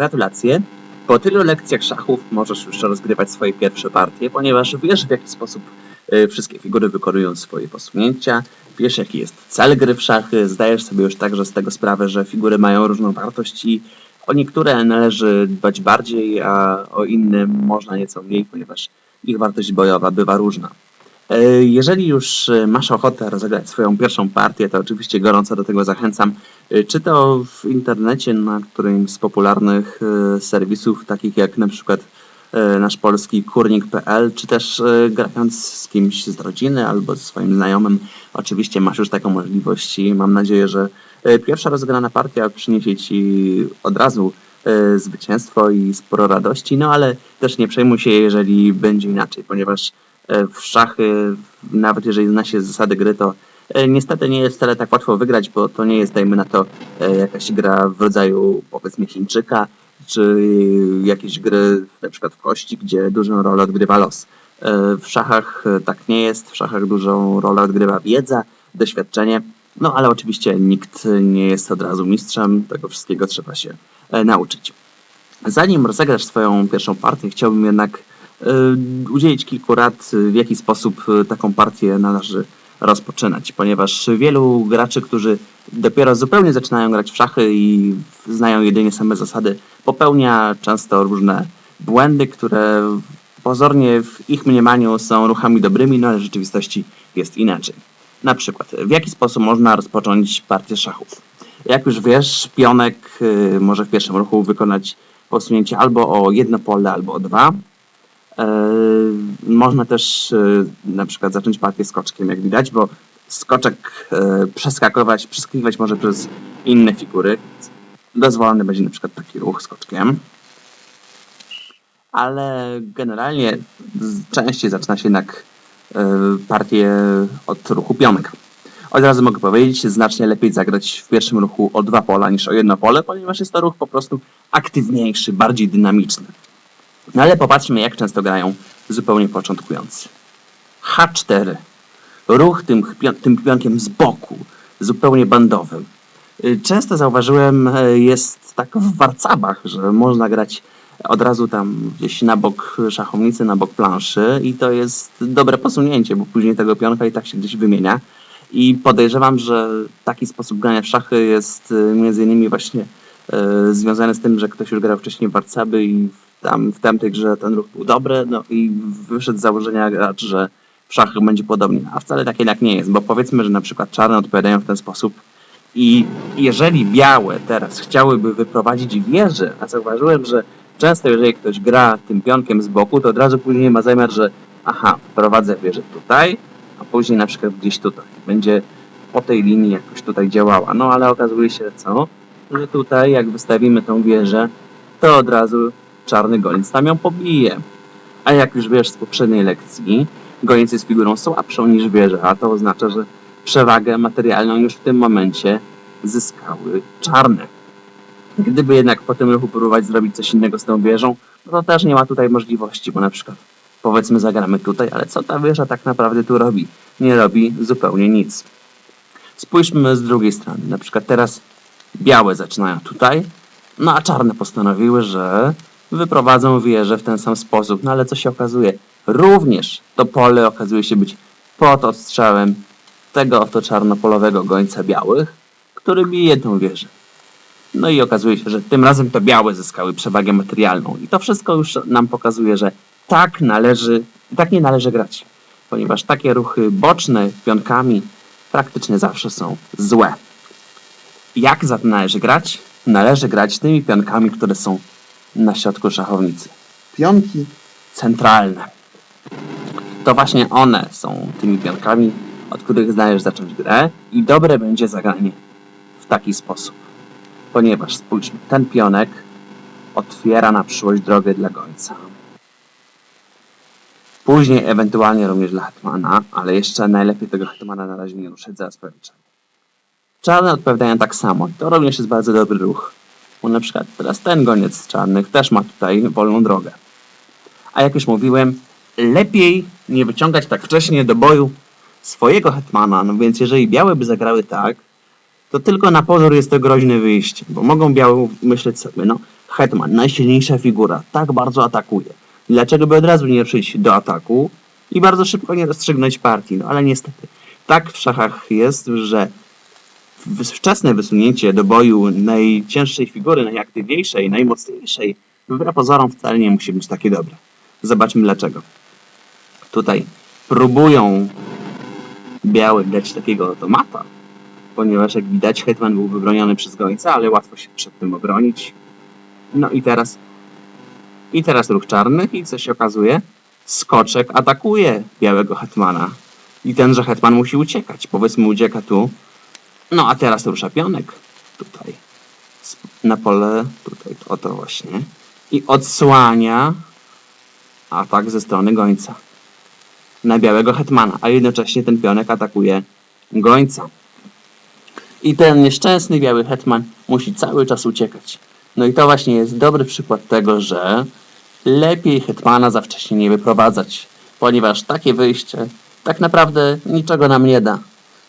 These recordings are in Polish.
Gratulacje. Po tylu lekcjach szachów możesz już rozgrywać swoje pierwsze partie, ponieważ wiesz w jaki sposób y, wszystkie figury wykonują swoje posunięcia, wiesz jaki jest cel gry w szachy, zdajesz sobie już także z tego sprawę, że figury mają różną wartość i o niektóre należy dbać bardziej, a o inne można nieco mniej, ponieważ ich wartość bojowa bywa różna. E, Jeżeli już e, masz ochotę rozegrać swoją pierwszą partię, to oczywiście gorąco do tego zachęcam. E, Czy to w internecie, na którymś z popularnych serwisów, takich jak na przykład nasz polski kurnik.pl, czy też grając z kimś z rodziny albo ze swoim znajomym. Oczywiście masz już taką możliwość i mam nadzieję, że pierwsza rozegrana partia przyniesie Ci od razu zwycięstwo i sporo radości, no ale też nie przejmuj się, jeżeli będzie inaczej, ponieważ w szachy, nawet jeżeli zna się zasady gry, to e, niestety nie jest wcale tak łatwo wygrać, bo to nie jest, dajmy na to, e, jakaś gra w rodzaju, powiedzmy, Chińczyka, czy jakieś gry, na przykład w kości, gdzie dużą rolę odgrywa los. E, W szachach e, tak nie jest, w szachach dużą rolę odgrywa wiedza, doświadczenie, no ale oczywiście nikt nie jest od razu mistrzem, tego wszystkiego trzeba się e, nauczyć. Zanim rozegrasz swoją pierwszą partię, chciałbym jednak e, udzielić kilku rad, w jaki sposób e, taką partię należy rozpoczynać, ponieważ wielu graczy, którzy dopiero zupełnie zaczynają grać w szachy i znają jedynie same zasady, popełnia często różne błędy, które pozornie w ich mniemaniu są ruchami dobrymi, no ale w rzeczywistości jest inaczej. Na przykład, w jaki sposób można rozpocząć partię szachów? Jak już wiesz, pionek y, może w pierwszym ruchu wykonać posunięcie albo o jedno pole, albo o dwa. E, Można też e, na przykład zacząć partię skoczkiem, jak widać, bo skoczek e, przeskakować, przeskakiwać może przez inne figury. Dozwolony będzie na przykład taki ruch skoczkiem. Ale generalnie częściej zaczyna się jednak partię od ruchu pionek. Od razu mogę powiedzieć, znacznie lepiej zagrać w pierwszym ruchu o dwa pola niż o jedno pole, ponieważ jest to ruch po prostu aktywniejszy, bardziej dynamiczny. No ale popatrzmy, jak często grają zupełnie początkujący. H4. Ruch tym, tym pionkiem z boku, zupełnie bandowym. Y, Często zauważyłem, e, jest tak w warcabach, że można grać od razu tam gdzieś na bok szachownicy, na bok planszy i to jest dobre posunięcie, bo później tego pionka i tak się gdzieś wymienia. I podejrzewam, że taki sposób grania w szachy jest y, między innymi właśnie e, związane z tym, że ktoś już grał wcześniej warcaby i tam w tamtej grze ten ruch był dobry, no i wyszedł z założenia gracz, że w szachach będzie podobnie, a wcale tak jednak nie jest, bo powiedzmy, że na przykład czarne odpowiadają w ten sposób i jeżeli białe teraz chciałyby wyprowadzić wieżę, a zauważyłem, że często jeżeli ktoś gra tym pionkiem z boku, to od razu później ma zamiar, że aha, wprowadzę wieżę tutaj, a później na przykład gdzieś tutaj. Będzie po tej linii jakoś tutaj działała. No ale okazuje się co? Że tutaj jak wystawimy tą wieżę, to od razu czarny goniec tam ją pobije. A jak już wiesz z poprzedniej lekcji, goniec jest figurą słabszą niż wieża, a to oznacza, że przewagę materialną już w tym momencie zyskały czarne. Gdyby jednak po tym ruchu próbować zrobić coś innego z tą wieżą, no to też nie ma tutaj możliwości, bo na przykład powiedzmy zagramy tutaj, ale co ta wieża tak naprawdę tu robi? Nie robi zupełnie nic. Spójrzmy z drugiej strony. Na przykład teraz białe zaczynają tutaj, no a czarne postanowiły, że wyprowadzą wieżę w ten sam sposób. No ale co się okazuje? Również to pole okazuje się być pod odstrzałem tego oto czarnopolowego gońca białych, który bije tą wieżę. No i okazuje się, że tym razem to białe zyskały przewagę materialną. I to wszystko już nam pokazuje, że tak należy, tak nie należy grać. Ponieważ takie ruchy boczne pionkami praktycznie zawsze są złe. Jak zatem należy grać? Należy grać tymi pionkami, które są na środku szachownicy. Pionki centralne. To właśnie one są tymi pionkami, od których znajesz zacząć grę i dobre będzie zagranie w taki sposób. Ponieważ spójrzmy, ten pionek otwiera na przyszłość drogę dla gońca. Później ewentualnie również dla hetmana, ale jeszcze najlepiej tego hetmana na razie nie ruszać, zaraz powiem czemu. Czarne odpowiadają tak samo. To również jest bardzo dobry ruch. Bo na przykład teraz ten goniec z czarnych też ma tutaj wolną drogę. A jak już mówiłem, lepiej nie wyciągać tak wcześnie do boju swojego hetmana, no więc jeżeli białe by zagrały tak, to tylko na pozór jest to groźne wyjście, bo mogą białe myśleć sobie, no Hetman, najsilniejsza figura, tak bardzo atakuje. Dlaczego by od razu nie ruszyć do ataku i bardzo szybko nie rozstrzygnąć partii? No ale niestety, tak w szachach jest, że wczesne wysunięcie do boju najcięższej figury, najaktywniejszej, najmocniejszej, wbrew pozorom wcale nie musi być takie dobre. Zobaczmy dlaczego. Tutaj próbują biały dać takiego automata, ponieważ jak widać hetman był wybroniony przez gońca, ale łatwo się przed tym obronić. No i teraz i teraz ruch czarnych i co się okazuje? Skoczek atakuje białego hetmana. I tenże hetman musi uciekać. Powiedzmy ucieka tu. No a teraz rusza pionek. Tutaj. Na pole tutaj. O to właśnie. I odsłania atak ze strony gońca. Na białego hetmana. A jednocześnie ten pionek atakuje gońca. I ten nieszczęsny biały hetman musi cały czas uciekać. No i to właśnie jest dobry przykład tego, że lepiej hetmana za wcześnie nie wyprowadzać, ponieważ takie wyjście tak naprawdę niczego nam nie da.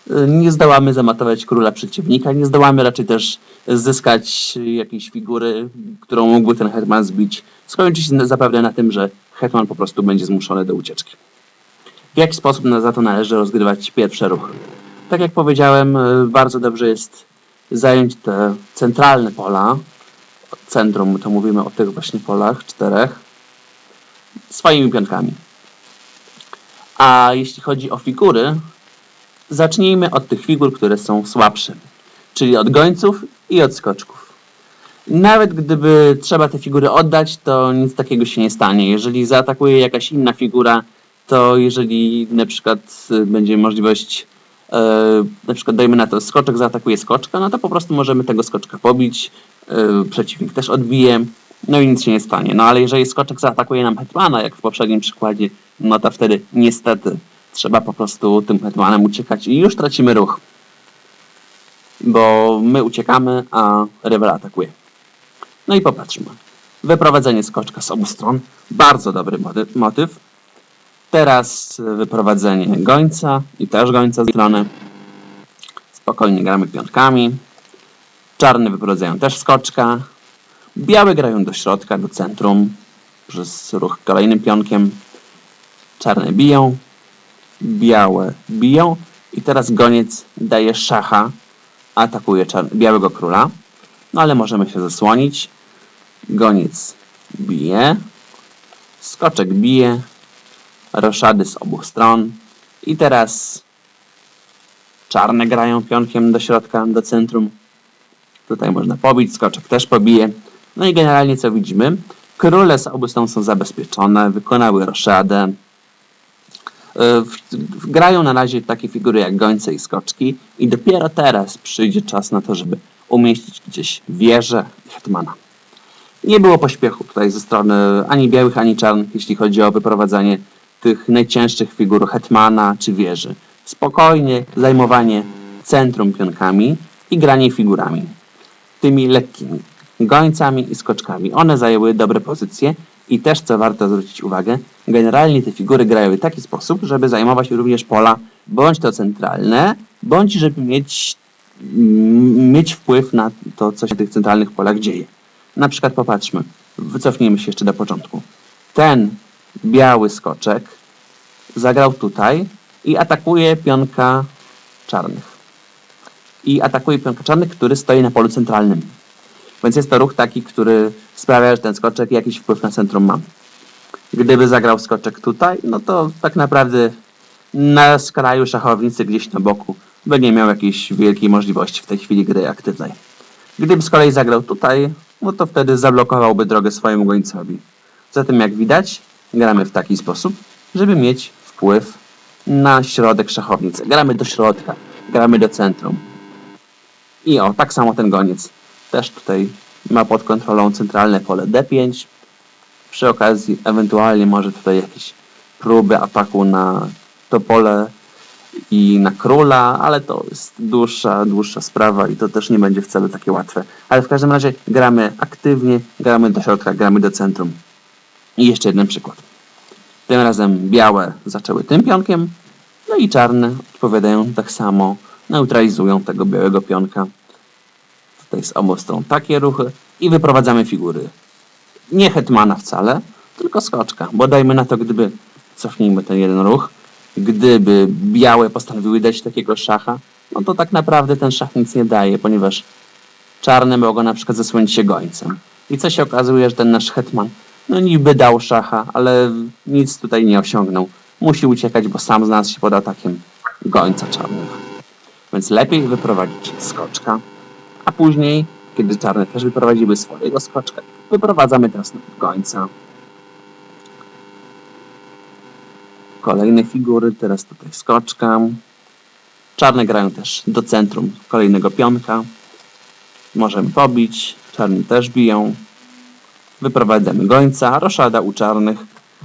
Y, Nie zdołamy zamatować króla przeciwnika, nie zdołamy raczej też zyskać jakiejś figury, którą mógłby ten hetman zbić. Skończy się zapewne na tym, że hetman po prostu będzie zmuszony do ucieczki. W jaki sposób za to należy rozgrywać pierwszy ruch? Tak jak powiedziałem, y, bardzo dobrze jest zająć te centralne pola, centrum, to mówimy o tych właśnie polach, czterech, swoimi pionkami. A jeśli chodzi o figury, zacznijmy od tych figur, które są słabsze, czyli od gońców i od skoczków. Nawet gdyby trzeba te figury oddać, to nic takiego się nie stanie. Jeżeli zaatakuje jakaś inna figura, to jeżeli na przykład y, będzie możliwość, e, na przykład dajmy na to, skoczek zaatakuje skoczka, no to po prostu możemy tego skoczka pobić, e, przeciwnik też odbije, no i nic się nie stanie. No ale jeżeli skoczek zaatakuje nam hetmana, jak w poprzednim przykładzie, no to wtedy niestety trzeba po prostu tym hetmanem uciekać i już tracimy ruch. Bo my uciekamy, a rywal atakuje. No i popatrzmy. Wyprowadzenie skoczka z obu stron. Bardzo dobry motyw. Teraz wyprowadzenie gońca i też gońca z strony. Spokojnie gramy piątkami. Czarne wyprowadzają też skoczka. Białe grają do środka, do centrum. Przez ruch kolejnym pionkiem. Czarne biją. Białe biją. I teraz goniec daje szacha. Atakuje białego króla. No ale możemy się zasłonić. Goniec bije. Skoczek bije. Roszady z obu stron. I teraz czarne grają pionkiem do środka, do centrum. Tutaj można pobić, skoczek też pobije. No i generalnie co widzimy? Króle z obu stron są zabezpieczone, wykonały roszadę. E, Grają na razie takie figury jak gońce i skoczki i dopiero teraz przyjdzie czas na to, żeby umieścić gdzieś wieżę hetmana. Nie było pośpiechu tutaj ze strony ani białych, ani czarnych, jeśli chodzi o wyprowadzanie tych najcięższych figur hetmana czy wieży. Spokojnie zajmowanie centrum pionkami i granie figurami. Tymi lekkimi gońcami i skoczkami. One zajęły dobre pozycje i też, co warto zwrócić uwagę, generalnie te figury grają w taki sposób, żeby zajmować również pola bądź to centralne, bądź żeby mieć, mm, mieć wpływ na to, co się w tych centralnych polach dzieje. Na przykład popatrzmy, wycofnijmy się jeszcze do początku. Ten biały skoczek zagrał tutaj i atakuje pionka czarnych. I atakuje pionka czarnych, który stoi na polu centralnym. Więc jest to ruch taki, który sprawia, że ten skoczek jakiś wpływ na centrum ma. Gdyby zagrał skoczek tutaj, no to tak naprawdę na skraju szachownicy gdzieś na boku by nie miał jakiejś wielkiej możliwości w tej chwili gry aktywnej. Gdyby z kolei zagrał tutaj, no to wtedy zablokowałby drogę swojemu gońcowi. Zatem jak widać, gramy w taki sposób, żeby mieć wpływ na środek szachownicy. Gramy do środka, gramy do centrum. I o, tak samo ten goniec też tutaj ma pod kontrolą centralne pole D5. Przy okazji ewentualnie może tutaj jakieś próby ataku na to pole i na króla, ale to jest dłuższa, dłuższa sprawa i to też nie będzie wcale takie łatwe. Ale w każdym razie gramy aktywnie, gramy do środka, gramy do centrum. I jeszcze jeden przykład. Tym razem białe zaczęły tym pionkiem, no i czarne odpowiadają tak samo, neutralizują tego białego pionka. Tutaj z obu stron takie ruchy i wyprowadzamy figury. Nie hetmana wcale, tylko skoczka, bo dajmy na to, gdyby, cofnijmy ten jeden ruch, gdyby białe postanowiły dać takiego szacha, no to tak naprawdę ten szach nic nie daje, ponieważ czarne mogą na przykład zasłonić się gońcem. I co się okazuje, że ten nasz hetman, no niby dał szacha, ale nic tutaj nie osiągnął. Musi uciekać, bo sam znalazł się pod atakiem gońca czarnych. Więc lepiej wyprowadzić skoczka, a później, kiedy czarne też wyprowadziły swojego skoczka, wyprowadzamy teraz gońca. Kolejne figury, teraz tutaj skoczka. Czarne grają też do centrum kolejnego pionka. Możemy pobić, czarni też biją. Wyprowadzamy gońca, roszada u czarnych,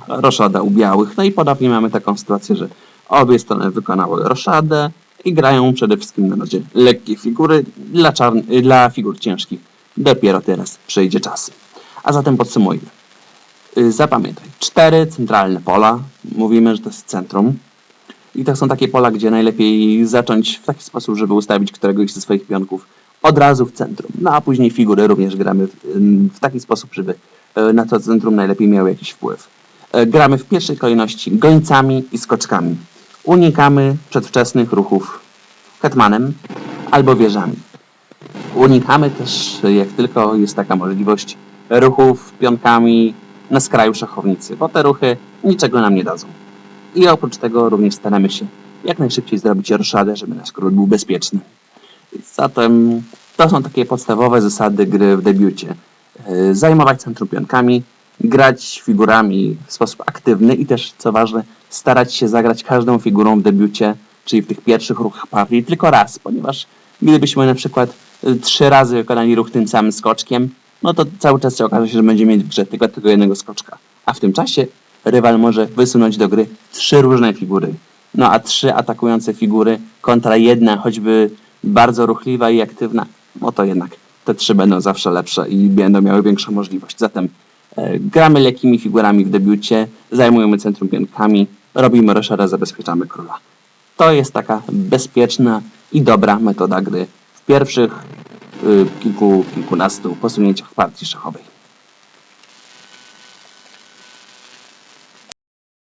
roszada u białych. No i podobnie mamy taką sytuację, że obie strony wykonały roszadę i grają przede wszystkim na razie lekkie figury. Dla, czarn- dla figur ciężkich dopiero teraz przyjdzie czas. A zatem podsumujmy. Y, Zapamiętaj, cztery centralne pola. Mówimy, że to jest centrum. I to są takie pola, gdzie najlepiej zacząć w taki sposób, żeby ustawić któregoś ze swoich pionków od razu w centrum. No a później figury również gramy w, w taki sposób, żeby e, na to centrum najlepiej miały jakiś wpływ. E, Gramy w pierwszej kolejności gońcami i skoczkami. Unikamy przedwczesnych ruchów hetmanem albo wieżami. Unikamy też, jak tylko jest taka możliwość, ruchów pionkami na skraju szachownicy, bo te ruchy niczego nam nie dadzą. I oprócz tego również staramy się jak najszybciej zrobić roszadę, żeby nasz król był bezpieczny. Zatem to są takie podstawowe zasady gry w debiucie. Zajmować centrum pionkami, grać figurami w sposób aktywny i też, co ważne, starać się zagrać każdą figurą w debiucie, czyli w tych pierwszych ruchach partii, tylko raz, ponieważ gdybyśmy na przykład y, trzy razy wykonali ruch tym samym skoczkiem, no to cały czas się okaże się, że będziemy mieć w grze tylko tego jednego skoczka. A w tym czasie rywal może wysunąć do gry trzy różne figury. No a trzy atakujące figury kontra jedna, choćby bardzo ruchliwa i aktywna, no to jednak te trzy będą zawsze lepsze i będą miały większą możliwość. Zatem gramy lekkimi figurami w debiucie, zajmujemy centrum pionkami, robimy roszadę, zabezpieczamy króla. To jest taka bezpieczna i dobra metoda gry w pierwszych y, kilku, kilkunastu posunięciach partii szachowej.